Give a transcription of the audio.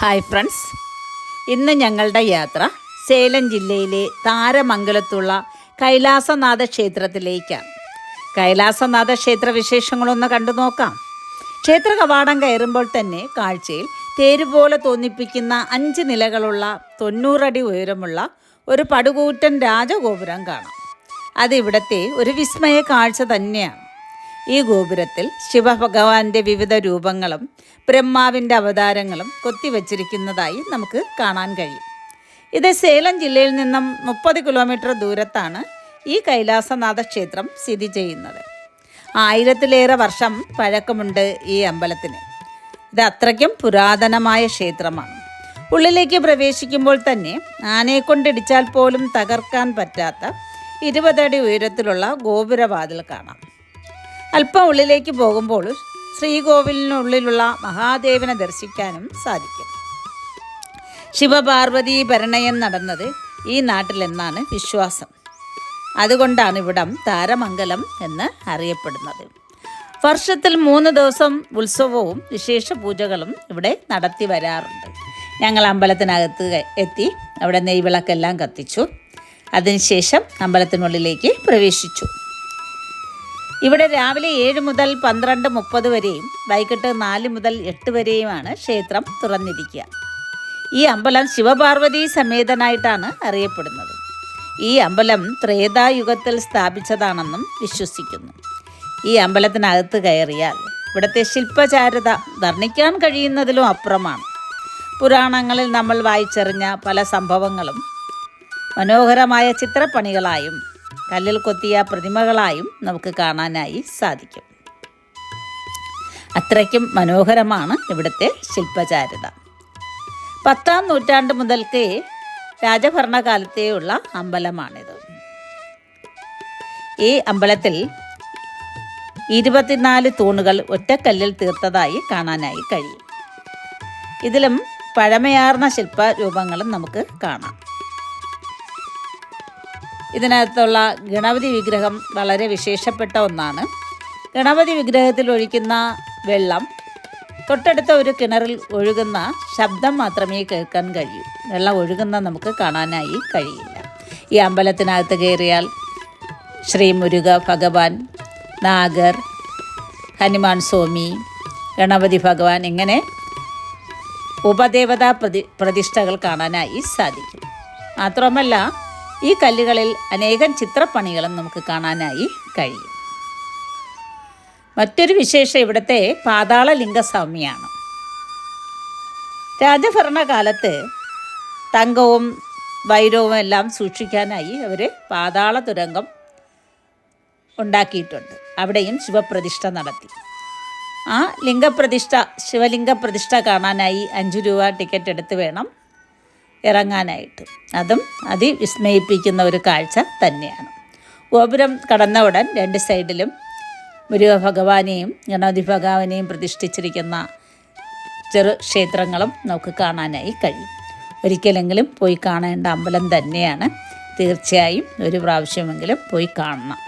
Hi friends. ഇന്ന് ഞങ്ങളുടെ യാത്ര സേലം ജില്ലയിലെ താരമംഗലത്തുള്ള കൈലാസനാഥ ക്ഷേത്രത്തിലേക്കാണ്. കൈലാസനാഥ ക്ഷേത്ര വിശേഷങ്ങളൊന്ന് കണ്ടു നോക്കാം. ക്ഷേത്ര കവാടം കയറുമ്പോൾ തന്നെ കാഴ്ചയിൽ തേരുപോലെ തോന്നിപ്പിക്കുന്ന അഞ്ച് നിലകളുള്ള തൊണ്ണൂറടി ഉയരമുള്ള ഒരു പടുകൂറ്റൻ രാജഗോപുരം കാണാം. അതിവിടത്തെ ഒരു വിസ്മയ കാഴ്ച തന്നെയാണ്. ഈ ഗോപുരത്തിൽ ശിവഭഗവാന്റെ വിവിധ രൂപങ്ങളും ബ്രഹ്മാവിന്റെ അവതാരങ്ങളും കൊത്തിവച്ചിരിക്കുന്നതായി നമുക്ക് കാണാൻ കഴിയും. ഇത് സേലം ജില്ലയിൽ നിന്നും മുപ്പത് കിലോമീറ്റർ ദൂരത്താണ് ഈ കൈലാസനാഥ ക്ഷേത്രം സ്ഥിതി ചെയ്യുന്നത്. ആയിരത്തിലേറെ വർഷം പഴക്കമുണ്ട് ഈ അമ്പലത്തിന്. ഇത് അത്രയ്ക്കും പുരാതനമായ ക്ഷേത്രമാണ്. ഉള്ളിലേക്ക് പ്രവേശിക്കുമ്പോൾ തന്നെ ആനയെ കൊണ്ടിടിച്ചാൽ പോലും തകർക്കാൻ പറ്റാത്ത ഇരുപതടി ഉയരത്തിലുള്ള ഗോപുരവാതിൽ കാണാം. അല്പം ഉള്ളിലേക്ക് പോകുമ്പോൾ ശ്രീകോവിലിനുള്ളിലുള്ള മഹാദേവനെ ദർശിക്കാനും സാധിക്കും. ശിവപാർവതി ഭരണയം നടന്നത് ഈ നാട്ടിലെന്നാണ് വിശ്വാസം. അതുകൊണ്ടാണ് ഇവിടം താരമംഗലം എന്ന് അറിയപ്പെടുന്നത്. വർഷത്തിൽ മൂന്ന് ദിവസം ഉത്സവവും വിശേഷ പൂജകളും ഇവിടെ നടത്തി വരാറുണ്ട്. ഞങ്ങൾ അമ്പലത്തിനകത്ത് എത്തി അവിടെ നെയ്വിളക്കെല്ലാം കത്തിച്ചു. അതിനുശേഷം അമ്പലത്തിനുള്ളിലേക്ക് പ്രവേശിച്ചു. ഇവിടെ രാവിലെ ഏഴ് മുതൽ പന്ത്രണ്ട് മുപ്പത് വരെയും വൈകിട്ട് നാല് മുതൽ എട്ട് വരെയുമാണ് ക്ഷേത്രം തുറന്നിരിക്കുക. ഈ അമ്പലം ശിവപാർവതി സമേതനായിട്ടാണ് അറിയപ്പെടുന്നത്. ഈ അമ്പലം ത്രേതായുഗത്തിൽ സ്ഥാപിച്ചതാണെന്നും വിശ്വസിക്കുന്നു. ഈ അമ്പലത്തിനകത്ത് കയറിയാൽ ഇവിടുത്തെ ശില്പചാരുത വർണിക്കാൻ കഴിയുന്നതിലും അപ്പുറമാണ്. പുരാണങ്ങളിൽ നമ്മൾ വായിച്ചറിഞ്ഞ പല സംഭവങ്ങളും മനോഹരമായ ചിത്രപ്പണികളായും കല്ലിൽ കൊത്തിയ പ്രതിമകളായും നമുക്ക് കാണാനായി സാധിക്കും. അത്രയ്ക്കും മനോഹരമാണ് ഇവിടുത്തെ ശില്പചാരുത. പത്താം നൂറ്റാണ്ട് മുതൽക്കേ രാജഭരണകാലത്തെയുള്ള അമ്പലമാണിത്. ഈ അമ്പലത്തിൽ ഇരുപത്തിനാല് തൂണുകൾ ഒറ്റക്കല്ലിൽ തീർത്തതായി കാണാനായി കഴിയും. ഇതിലും പഴമയാർന്ന ശില്പരൂപങ്ങളും നമുക്ക് കാണാം. ഇതിനകത്തുള്ള ഗണപതി വിഗ്രഹം വളരെ വിശേഷപ്പെട്ട ഒന്നാണ്. ഗണപതി വിഗ്രഹത്തിൽ ഒഴിക്കുന്ന വെള്ളം തൊട്ടടുത്ത ഒരു കിണറിൽ ഒഴുകുന്ന ശബ്ദം മാത്രമേ കേൾക്കാൻ കഴിയൂ. വെള്ളം ഒഴുകുന്ന നമുക്ക് കാണാനായി കഴിയില്ല. ഈ അമ്പലത്തിനകത്ത് കയറിയാൽ ശ്രീ മുരുക ഭഗവാൻ നാഗർ ഹനുമാൻ സ്വാമി ഗണപതി ഭഗവാൻ ഇങ്ങനെ ഉപദേവതാ പ്രതി പ്രതിഷ്ഠകൾ കാണാനായി സാധിക്കും. മാത്രമല്ല ഈ കല്ലുകളിൽ അനേകം ചിത്രപ്പണികളും നമുക്ക് കാണാനായി കഴിയും. മറ്റൊരു വിശേഷം ഇവിടുത്തെ പാതാള ലിംഗസ്വാമിയാണ് രാജഭരണകാലത്ത് തങ്കവും വൈരവും എല്ലാം സൂക്ഷിക്കാനായി അവർ പാതാള തുരങ്കം ഉണ്ടാക്കിയിട്ടുണ്ട്. അവിടെയും ശിവപ്രതിഷ്ഠ നടത്തി. ആ ലിംഗപ്രതിഷ്ഠ ശിവലിംഗ പ്രതിഷ്ഠ കാണാനായി അഞ്ച് രൂപ ടിക്കറ്റ് എടുത്ത് വേണം ഇറങ്ങാനായിട്ട്. അതും അതിവിസ്മയിപ്പിക്കുന്ന ഒരു കാഴ്ച തന്നെയാണ്. ഗോപുരം കടന്ന ഉടൻ രണ്ട് സൈഡിലും മുരുക ഭഗവാനെയും ഗണപതി ഭഗവാനെയും പ്രതിഷ്ഠിച്ചിരിക്കുന്ന ചെറു ക്ഷേത്രങ്ങളും നമുക്ക് കാണാനായി കഴിയും. ഒരിക്കലെങ്കിലും പോയി കാണേണ്ട അമ്പലം തന്നെയാണ്. തീർച്ചയായും ഒരു പ്രാവശ്യമെങ്കിലും പോയി കാണണം.